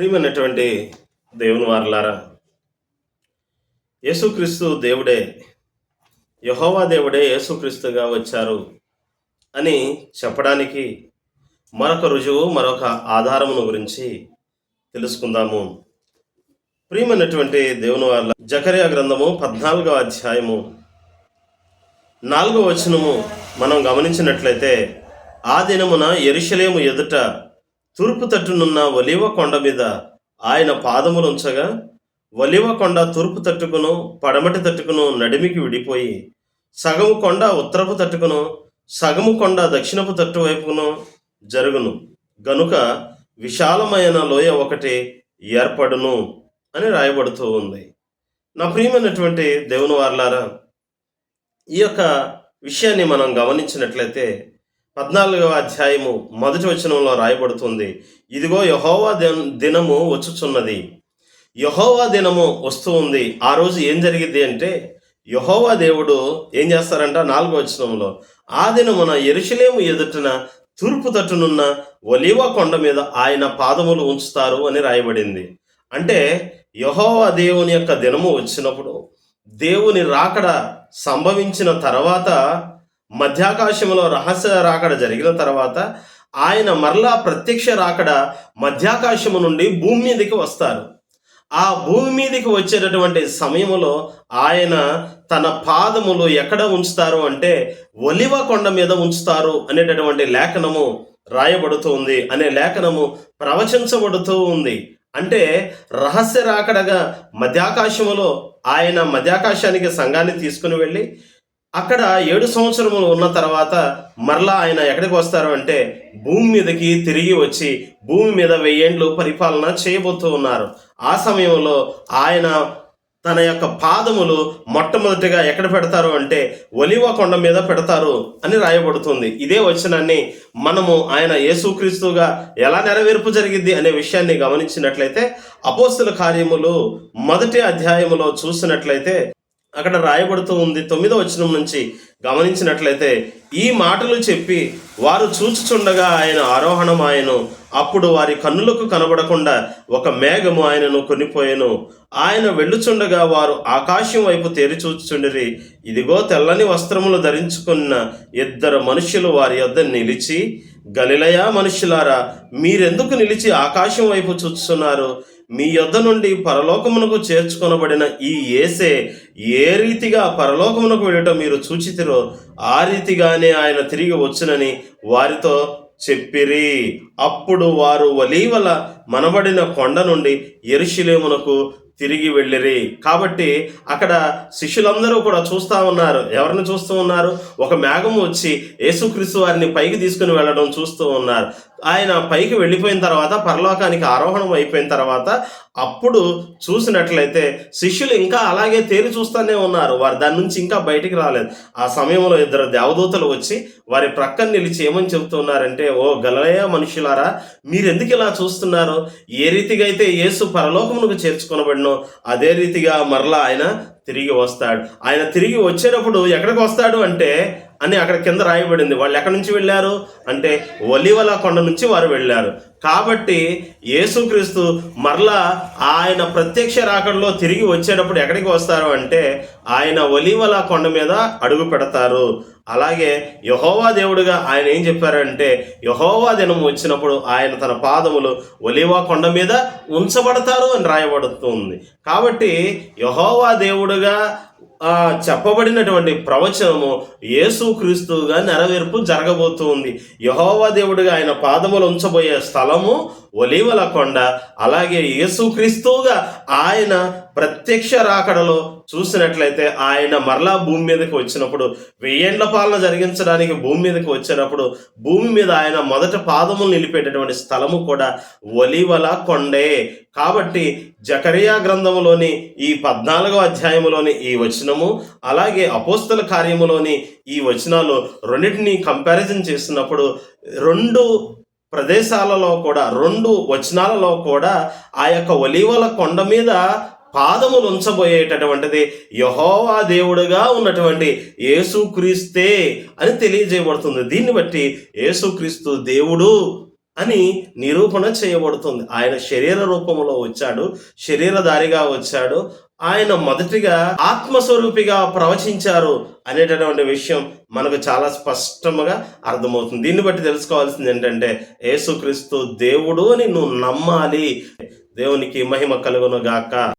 ప్రియమైనటువంటి దేవుని వారలారా యేసుక్రీస్తు దేవుడే యహోవా దేవుడే యేసుక్రీస్తుగా వచ్చారు అని చెప్పడానికి మరొక రుజువు మరొక ఆధారమును గురించి తెలుసుకుందాము. ప్రియమైనటువంటి దేవుని వాళ్ళ జకరియా గ్రంథము పద్నాలుగవ అధ్యాయము నాలుగో వచనము మనం గమనించినట్లయితే ఆ దినమున ఎరుషలేము ఎదుట తూర్పు తట్టునున్న ఒలివ కొండ మీద ఆయన పాదములు ఉంచగా ఒలివ కొండ తూర్పు తట్టుకును పడమటి తట్టుకును నడిమికి విడిపోయి సగము కొండ ఉత్తరపు తట్టుకును సగము కొండ దక్షిణపు తట్టు వైపును జరుగును. గనుక విశాలమైన లోయ ఒకటి ఏర్పడును అని రాయబడుతూ ఉంది. నా ప్రియమైనటువంటి దేవుని వార్లారా ఈ యొక్క విషయాన్ని మనం గమనించినట్లయితే పద్నాలుగవ అధ్యాయము మొదటి వచనంలో రాయబడుతుంది. ఇదిగో యహోవా దినము వచ్చుచున్నది. యహోవా దినము వస్తూ ఉంది. ఆ రోజు ఏం జరిగింది అంటే యహోవా దేవుడు ఏం చేస్తారంట నాలుగో వచనంలో ఆ దినమున ఎరుషలేము ఎదుటిన తూర్పు తట్టునున్న ఒలివ కొండ మీద ఆయన పాదములు ఉంచుతారు అని రాయబడింది. అంటే యహోవా దేవుని యొక్క దినము వచ్చినప్పుడు దేవుని రాకడ సంభవించిన తర్వాత మధ్యాకాశంలో రహస్య రాకడ జరిగిన తర్వాత ఆయన మరలా ప్రత్యక్ష రాకడ మధ్యాకాశము నుండి భూమి మీదకి వస్తారు. ఆ భూమి మీదకి వచ్చేటటువంటి సమయంలో ఆయన తన పాదములు ఎక్కడ ఉంచుతారు అంటే ఒలివ కొండ మీద ఉంచుతారు అనేటటువంటి లేఖనము రాయబడుతుంది అనే లేఖనము ప్రవచించబడుతూ ఉంది. అంటే రహస్య రాకడగా మధ్యాకాశములో ఆయన మధ్యాకాశానికి సంఘాన్ని తీసుకుని వెళ్ళి అక్కడ ఏడు సంవత్సరములు ఉన్న తర్వాత మరలా ఆయన ఎక్కడికి వస్తారు అంటే భూమి మీదకి తిరిగి వచ్చి భూమి మీద వెయ్యేండ్లు పరిపాలన చేయబోతూ ఉన్నారు. ఆ సమయంలో ఆయన తన యొక్క పాదములు మొట్టమొదటిగా ఎక్కడ పెడతారు అంటే ఒలివ కొండ మీద పెడతారు అని రాయబడుతుంది. ఇదే వచనాన్ని మనము ఆయన యేసుక్రీస్తుగా ఎలా నెరవేర్పు జరిగింది అనే విషయాన్ని గమనించినట్లయితే అపోస్తుల కార్యములు మొదటి అధ్యాయములో చూసినట్లయితే అక్కడ రాయబడుతూ ఉంది. తొమ్మిదో వచనం నుంచి గమనించినట్లయితే ఈ మాటలు చెప్పి వారు చూచుచుండగా ఆయన ఆరోహణం ఆయను అప్పుడు వారి కన్నులకు కనబడకుండా ఒక మేఘము ఆయనను కొనిపోయెను. ఆయన వెళ్ళుచుండగా వారు ఆకాశం వైపు తేరి చూచుచుండిరి. ఇదిగో తెల్లని వస్త్రములు ధరించుకున్న ఇద్దరు మనుషులు వారి యొద్ద నిలిచి గలిలయ మనుషులారా మీరెందుకు నిలిచి ఆకాశం వైపు చూస్తున్నారు మీ యొద్ద నుండి పరలోకమునకు చేర్చుకొనబడిన ఈ ఏసే ఏ రీతిగా పరలోకమునకు వెళ్ళటం మీరు చూచితిరో ఆ రీతిగానే ఆయన తిరిగి వచ్చునని వారితో చెప్పిరి. అప్పుడు వారు వలీవల మనబడిన కొండ నుండి ఎరుషులేమునకు తిరిగి వెళ్ళిరి. కాబట్టి అక్కడ శిష్యులందరూ కూడా చూస్తూ ఉన్నారు. ఎవరిని చూస్తూ ఉన్నారు? ఒక మేఘం వచ్చి యేసుక్రీస్తు వారిని పైకి తీసుకుని వెళ్ళడం చూస్తూ ఉన్నారు. ఆయన పైకి వెళ్ళిపోయిన తర్వాత పరలోకానికి ఆరోహణం అయిపోయిన తర్వాత అప్పుడు చూసినట్లయితే శిష్యులు ఇంకా అలాగే తేలి చూస్తూనే ఉన్నారు. వారు దాని నుంచి ఇంకా బయటికి రాలేదు. ఆ సమయంలో ఇద్దరు దేవదూతలు వచ్చి వారి ప్రక్కన నిలిచి ఏమని చెబుతున్నారంటే ఓ గలయ మనుషులారా మీరెందుకు ఇలా చూస్తున్నారు? ఏ రీతిగా అయితే యేసు పరలోకమునకు చేర్చుకొనబడినో అదే రీతిగా మరలా ఆయన తిరిగి వస్తాడు. ఆయన తిరిగి వచ్చేటప్పుడు ఎక్కడికి వస్తాడు అంటే అని అక్కడ కింద రాయబడింది. వాళ్ళు ఎక్కడి నుంచి వెళ్ళారు? అంటే ఒలివల కొండ నుంచి వారు వెళ్ళారు. కాబట్టి యేసుక్రీస్తు మరలా ఆయన ప్రత్యక్ష రాకడలో తిరిగి వచ్చేటప్పుడు ఎక్కడికి వస్తారు అంటే ఆయన ఒలివల కొండ మీద అడుగు పెడతారు. అలాగే యహోవా దేవుడుగా ఆయన ఏం చెప్పారంటే యహోవా దినం వచ్చినప్పుడు ఆయన తన పాదములు ఒలివా కొండ మీద ఉంచబడతారు అని రాయబడుతుంది. కాబట్టి యహోవా దేవుడుగా చెప్పబడినటువంటి ప్రవచనము యేసుక్రీస్తుగా నెరవేర్పు జరగబోతోంది యహోవా దేవుడిగా ఆయన పాదములు ఉంచబోయే స్థలము ఒలివల కొండ అలాగే యేసుక్రీస్తుగా ఆయన ప్రత్యక్ష రాకడలో చూసినట్లయితే ఆయన మరలా భూమి మీదకి వచ్చినప్పుడు వెయ్యేండ్ల పాలన జరిగించడానికి భూమి మీదకి వచ్చినప్పుడు భూమి మీద ఆయన మొదట పాదములు నిలిపేటటువంటి స్థలము కూడా ఒలివల కొండే. కాబట్టి జకరియా గ్రంథములోని ఈ పద్నాలుగో అధ్యాయములోని ఈ వచనము అలాగే అపోస్తల కార్యములోని ఈ వచనాలు రెండింటిని కంపారిజన్ చేసినప్పుడు రెండు ప్రదేశాలలో కూడా రెండు వచనాలలో కూడా ఆ యొక్క ఒలివల కొండ మీద పాదములు ఉంచబోయేటటువంటిది యహోవా దేవుడుగా ఉన్నటువంటి యేసుక్రీస్తే అని తెలియజేయబడుతుంది. దీన్ని బట్టి యేసుక్రీస్తు దేవుడు అని నిరూపణ చేయబడుతుంది. ఆయన శరీర రూపంలో వచ్చాడు శరీరధారిగా వచ్చాడు. ఆయన మొదటిగా ఆత్మస్వరూపిగా ప్రవచించారు అనేటటువంటి విషయం మనకు చాలా స్పష్టంగా అర్థమవుతుంది. దీన్ని బట్టి తెలుసుకోవాల్సింది ఏంటంటే యేసుక్రీస్తు దేవుడు అని నువ్వు నమ్మాలి. దేవునికి మహిమ కలుగును గాక